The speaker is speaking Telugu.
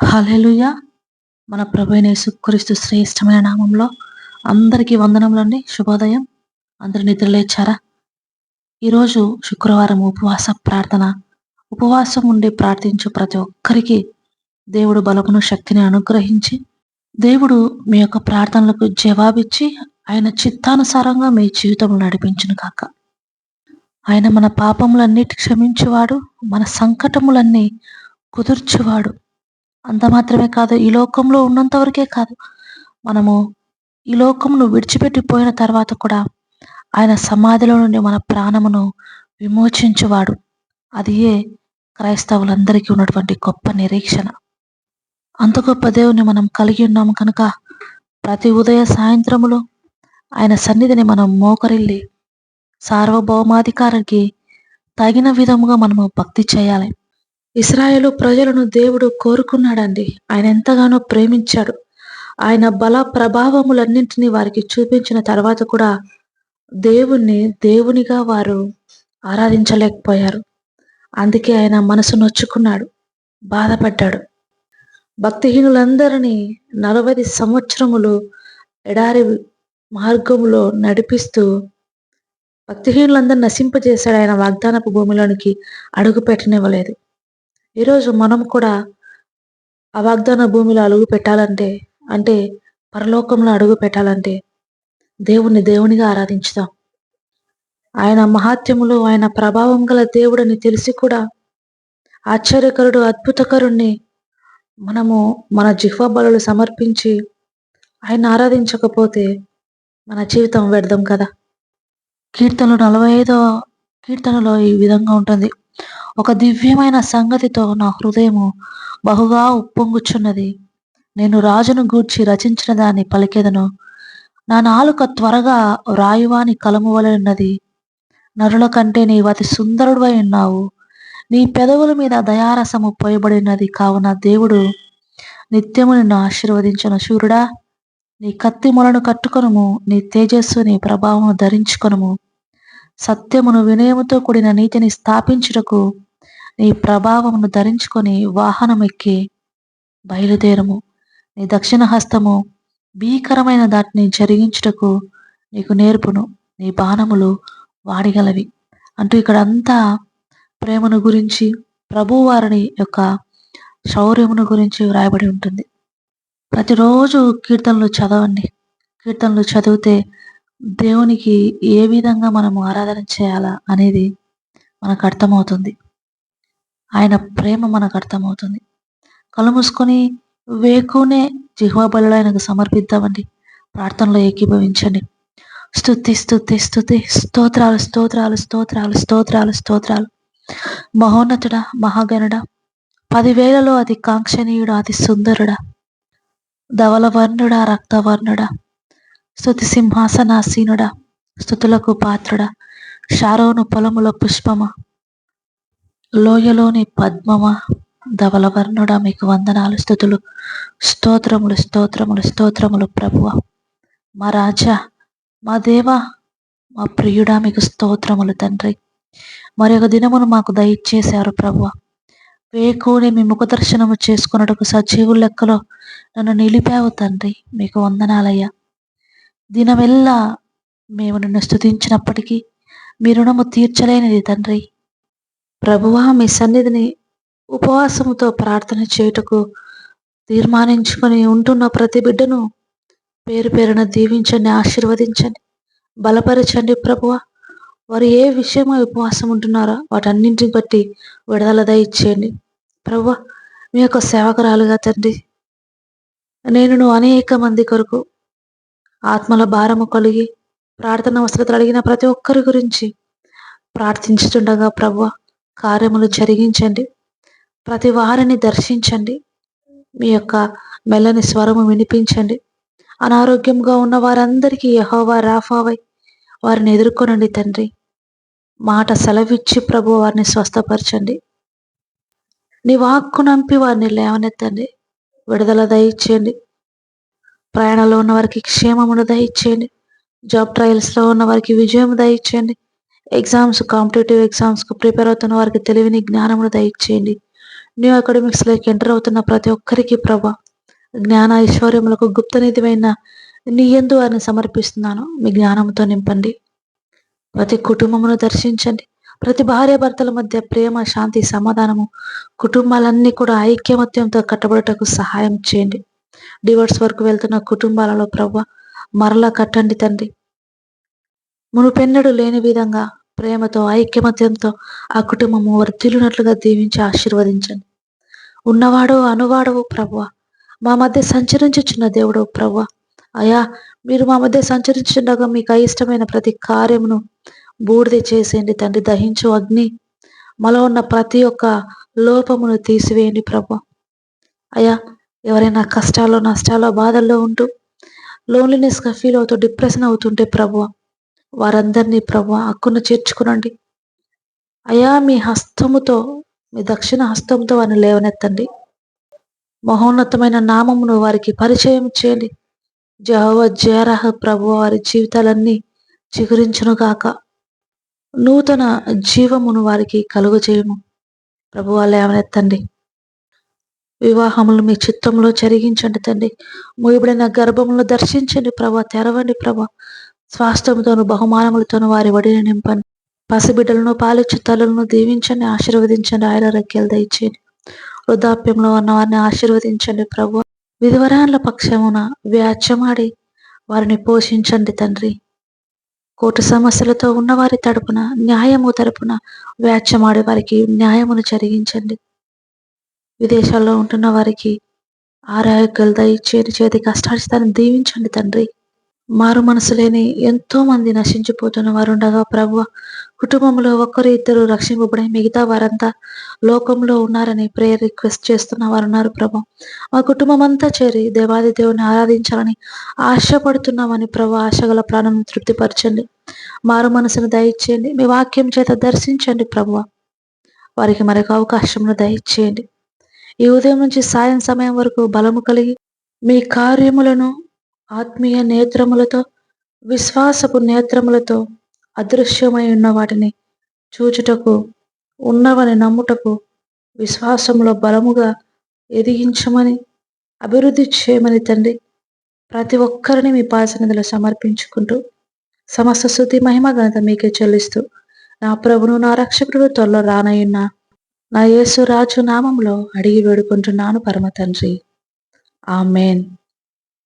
హలెలుయ మన ప్రభు అయిన యేసుక్రీస్తు శ్రేష్టమైన నామంలో అందరికీ వందనములండి. శుభోదయం. అందరు నిద్రలేచారా ఈరోజు శుక్రవారం ఉపవాస ప్రార్థన. ఉపవాసం ఉండి ప్రార్థించు ప్రతి ఒక్కరికి దేవుడు బలమును శక్తిని అనుగ్రహించి దేవుడు మీ యొక్క ప్రార్థనలకు జవాబిచ్చి ఆయన చిత్తానుసారంగా మీ జీవితం నడిపించును కాక ఆయన మన పాపములన్నిటి క్షమించేవాడు మన సంకటములన్నీ కుదుర్చువాడు. అంత మాత్రమే కాదు ఈ లోకంలో ఉన్నంత వరకే కాదు. మనము ఈ లోకమును విడిచిపెట్టిపోయిన తర్వాత కూడా ఆయన సమాధిలో నుండి మన ప్రాణమును విమోచించువాడు. అది ఏ క్రైస్తవులందరికీ ఉన్నటువంటి గొప్ప నిరీక్షణ. అంత గొప్ప దేవుని మనం కలిగి ఉన్నాము కనుక ప్రతి ఉదయ సాయంత్రములో ఆయన సన్నిధిని మనం మోకరిల్లి సార్వభౌమాధికారికి తగిన విధముగా మనము భక్తి చేయాలి. ఇస్రాయేలు ప్రజలను దేవుడు కోరుకున్నాడండి. ఆయన ఎంతగానో ప్రేమించాడు. ఆయన బల ప్రభావములన్నింటినీ వారికి చూపించిన తర్వాత కూడా దేవుణ్ణి దేవునిగా వారు ఆరాధించలేకపోయారు. అందుకే ఆయన మనసు నొచ్చుకున్నాడు బాధపడ్డాడు. భక్తిహీనులందరినీ నలభై సంవత్సరములు ఎడారి మార్గములో నడిపిస్తూ భక్తిహీనులందరూ నశింపజేశాడు. ఆయన వాగ్దానపు భూమిలోనికి అడుగుపెట్టనివ్వలేదు. ఈరోజు మనం కూడా ఆ వాగ్దాన భూమిలో అడుగు పెట్టాలంటే అంటే పరలోకంలో అడుగు పెట్టాలంటే దేవుణ్ణి దేవునిగా ఆరాధించుదాం. ఆయన మహాత్యములు ఆయన ప్రభావం గల దేవుడని తెలిసి కూడా ఆశ్చర్యకరుడు అద్భుతకరుణ్ణి మనము మన జిహ్వ బలులు సమర్పించి ఆయన ఆరాధించకపోతే మన జీవితం వ్యర్థం కదా. కీర్తనలు నలభై ఐదో కీర్తనలో ఈ విధంగా ఉంటుంది. ఒక దివ్యమైన సంగతితో నా హృదయము బహుగా ఉప్పొంగుచున్నది. నేను రాజును గూర్చి రచించిన దాన్ని పలికెదను. నా నాలుక త్వరగా రాయువాని కలము వలెన్నది నరుల కంటే నీవు అతి సుందరుడువై ఉన్నావు. నీ పెదవుల మీద దయారసము పోయబడినది కావున దేవుడు నిత్యము నిన్ను ఆశీర్వదించిన. శూరుడా నీ కత్తి మొలను కట్టుకొనుము నీ తేజస్సు నీ ప్రభావము ధరించుకొనుము. సత్యమును వినయముతో కూడిన నీతిని స్థాపించుటకు నీ ప్రభావమును ధరించుకొని వాహనం ఎక్కి బయలుదేరము. నీ దక్షిణ హస్తము భీకరమైన దాటిని జరిగించుటకు నీకు నేర్పును. నీ బాణములు వాడిగలవి. అంటూ ఇక్కడ అంతా ప్రేమను గురించి ప్రభువారిని యొక్క శౌర్యమును గురించి వ్రాయబడి ఉంటుంది. ప్రతిరోజు కీర్తనలు చదవండి. కీర్తనలు చదివితే దేవునికి ఏ విధంగా మనము ఆరాధన చేయాలా అనేది మనకు అర్థమవుతుంది. ఆయన ప్రేమ మనకు అర్థమవుతుంది. కళ్ళు మూసుకొని వేకునే జిహ్వా ఆయనకు సమర్పిద్దామండి. ప్రార్థనలో ఏకీభవించండి. స్తుతి స్థుతి స్థుతి స్తోత్రాలు స్తోత్రాలు స్తోత్రాలు స్తోత్రాలు స్తోత్రాలు. మహోన్నతుడా మహాగణుడ. పదివేలలో అతి కాంక్షణీయుడు అతి సుందరుడా. ధవలవర్ణుడా రక్తవర్ణుడా. స్థుతి సింహాసనాసీనుడా. స్థుతులకు పాత్రుడా. షారోను పొలముల పుష్పమా. లోయలోని పద్మమ ధవలవర్ణుడ మీకు వందనాలు స్థుతులు. స్తోత్రములు స్తోత్రములు స్తోత్రములు ప్రభువ. మా రాజా మా దేవ మా ప్రియుడా మీకు స్తోత్రములు తండ్రి. మరి ఒక దినమును మాకు దయచేశారు ప్రభువ. వేకుని మీ ముఖ దర్శనము చేసుకున్నట్టుకు సజీవుల లెక్కలో నన్ను నిలిపావు తండ్రి. మీకు వందనాలయ్యా. దినమెల్లా మేము నిన్ను స్థుతించినప్పటికీ మీ రుణము తీర్చలేనిది తండ్రి. ప్రభువా మీ సన్నిధిని ఉపవాసముతో ప్రార్థన చేయుటకు తీర్మానించుకొని ఉంటున్న ప్రతి బిడ్డను పేరు పేరున దీవించండి ఆశీర్వదించండి బలపరచండి ప్రభువ. వారు ఏ విషయమై ఉపవాసం ఉంటున్నారో వాటన్నింటిని బట్టి విడుదల దయచేయండి. ప్రభువ మీ యొక్క సేవకురాలుగా తండ్రి నేను అనేక మంది కొరకు ఆత్మల భారము కలిగి ప్రార్థన అవసరతలు అడిగిన ప్రతి ఒక్కరి గురించి ప్రార్థించుతుండగా ప్రభు కార్యములు జరిగించండి. ప్రతి వారిని దర్శించండి. మీ యొక్క మెల్లని స్వరము వినిపించండి. అనారోగ్యంగా ఉన్న వారందరికీ యహోవా రాఫావై వారిని ఎదుర్కొనండి తండ్రి. మాట సెలవిచ్చి ప్రభు వారిని స్వస్థపరచండి. నీ వాక్కు నంపి వారిని లేవనెత్తండి. విడుదల దయచేయండి. ప్రయాణంలో ఉన్న వారికి క్షేమమును దయచేయండి. జాబ్ ట్రయల్స్లో ఉన్న వారికి విజయం దయచేయండి. ఎగ్జామ్స్ కాంపిటేటివ్ ఎగ్జామ్స్కు ప్రిపేర్ అవుతున్న వారికి తెలివిని జ్ఞానమును దయచేయండి. న్యూ అకాడమిక్స్లోకి ఎంటర్ అవుతున్న ప్రతి ఒక్కరికి ప్రభా జ్ఞాన ఐశ్వర్యములకు గుప్తనిధివైన నీ ఎందు వారిని సమర్పిస్తున్నాను. మీ జ్ఞానంతో నింపండి. ప్రతి కుటుంబమును దర్శించండి. ప్రతి భార్య భర్తల మధ్య ప్రేమ శాంతి సమాధానము కుటుంబాలన్నీ కూడా ఐక్యమత్యంతో కట్టబడటకు సహాయం చేయండి. డివోర్స్ వరకు వెళ్తున్న కుటుంబాలలో ప్రభ మరలా కట్టండి తండ్రి. మునుపెన్నడు లేని విధంగా ప్రేమతో ఐక్యమత్యంతో ఆ కుటుంబము వర్ధిల్లునట్లుగా దీవించి ఆశీర్వదించండి. ఉన్నవాడు అనువాడవు ప్రభు మా మధ్య సంచరించుచున్న దేవుడు ప్రభు అయా మీరు మా మధ్య సంచరించుండగా మీకు అయిష్టమైన ప్రతి కార్యమును బూడిద చేసేయండి తండ్రి. దహించు అగ్ని మాలో ఉన్న ప్రతి ఒక్క లోపమును తీసివేయండి ప్రభు అయా ఎవరైనా కష్టాల్లో నష్టాల్లో బాధల్లో ఉంటూ లోన్లీనెస్గా ఫీల్ అవుతూ డిప్రెషన్ అవుతుంటే ప్రభు వారందరినీ ప్రభు హక్కును చేర్చుకునండి. అయా మీ హస్తముతో మీ దక్షిణ హస్తంతో వారిని లేవనెత్తండి. మహోన్నతమైన నామమును వారికి పరిచయం చేయండి. జహవ జయరహ ప్రభు వారి జీవితాలన్నీ చిగురించునుగాక నూతన జీవమును వారికి కలుగు చేయము. ప్రభు వాళ్ళు వివాహములు మీ చిత్తంలో జరిగించండి తండ్రి. మూయబడిన గర్భములను దర్శించండి ప్రభా తెరవండి ప్రభా. స్వాస్థ్యముతోను బహుమానములతోను వారి వడిని నింపండి పసిబిడ్డలను పాలిచ్చు తల్లులను దీవించండి ఆశీర్వదించండి ఆయన రెక్కలు దయచేయండి. వృద్ధాప్యంలో ఉన్న వారిని ఆశీర్వదించండి ప్రభు. విధివరాల పక్షమున వ్యాచ్యమాడి వారిని పోషించండి తండ్రి. కోర్టు సమస్యలతో ఉన్నవారి తరపున న్యాయము తరపున వ్యాచ్యమాడే వారికి న్యాయమును జరిగించండి. విదేశాల్లో ఉంటున్న వారికి ఆరోగ్యాలు దయచేరి చేతి కష్టాన్ని దీవించండి తండ్రి. మారు మనసు లేని ఎంతో మంది నశించిపోతున్న వారు ఉండగా ప్రభు కుటుంబంలో ఒక్కరు ఇద్దరు రక్షింపబడి మిగతా వారంతా లోకంలో ఉన్నారని ప్రేయర్ రిక్వెస్ట్ చేస్తున్న వారు ఉన్నారు ప్రభు. మా కుటుంబం అంతా చేరి దేవాది దేవుని ఆరాధించాలని ఆశపడుతున్నామని ప్రభు ఆశగల ప్రాణం తృప్తిపరచండి. మారు మనసును దయచేయండి. మీ వాక్యం చేత దర్శించండి ప్రభు వారికి మరొక అవకాశంను దయచేయండి. ఈ ఉదయం నుంచి సాయం సమయం వరకు బలము కలిగి మీ కార్యములను ఆత్మీయ నేత్రములతో విశ్వాసపు నేత్రములతో అదృశ్యమై ఉన్న వాటిని చూచుటకు ఉన్నవని నమ్ముటకు విశ్వాసంలో బలముగా ఎదిగించమని అభివృద్ధి చేయమని తండ్రి ప్రతి ఒక్కరిని మీ పాసనిధిలో సమర్పించుకుంటూ సమస్త శుద్ధి మహిమ ఘనత మీకే చెల్లిస్తూ నా ప్రభును నా రక్షకుడు త్వరలో రానయ్యున్న నా యేసు రాజు నామంలో అడిగి వేడుకుంటున్నాను పరమ తండ్రి. ఆ మేన్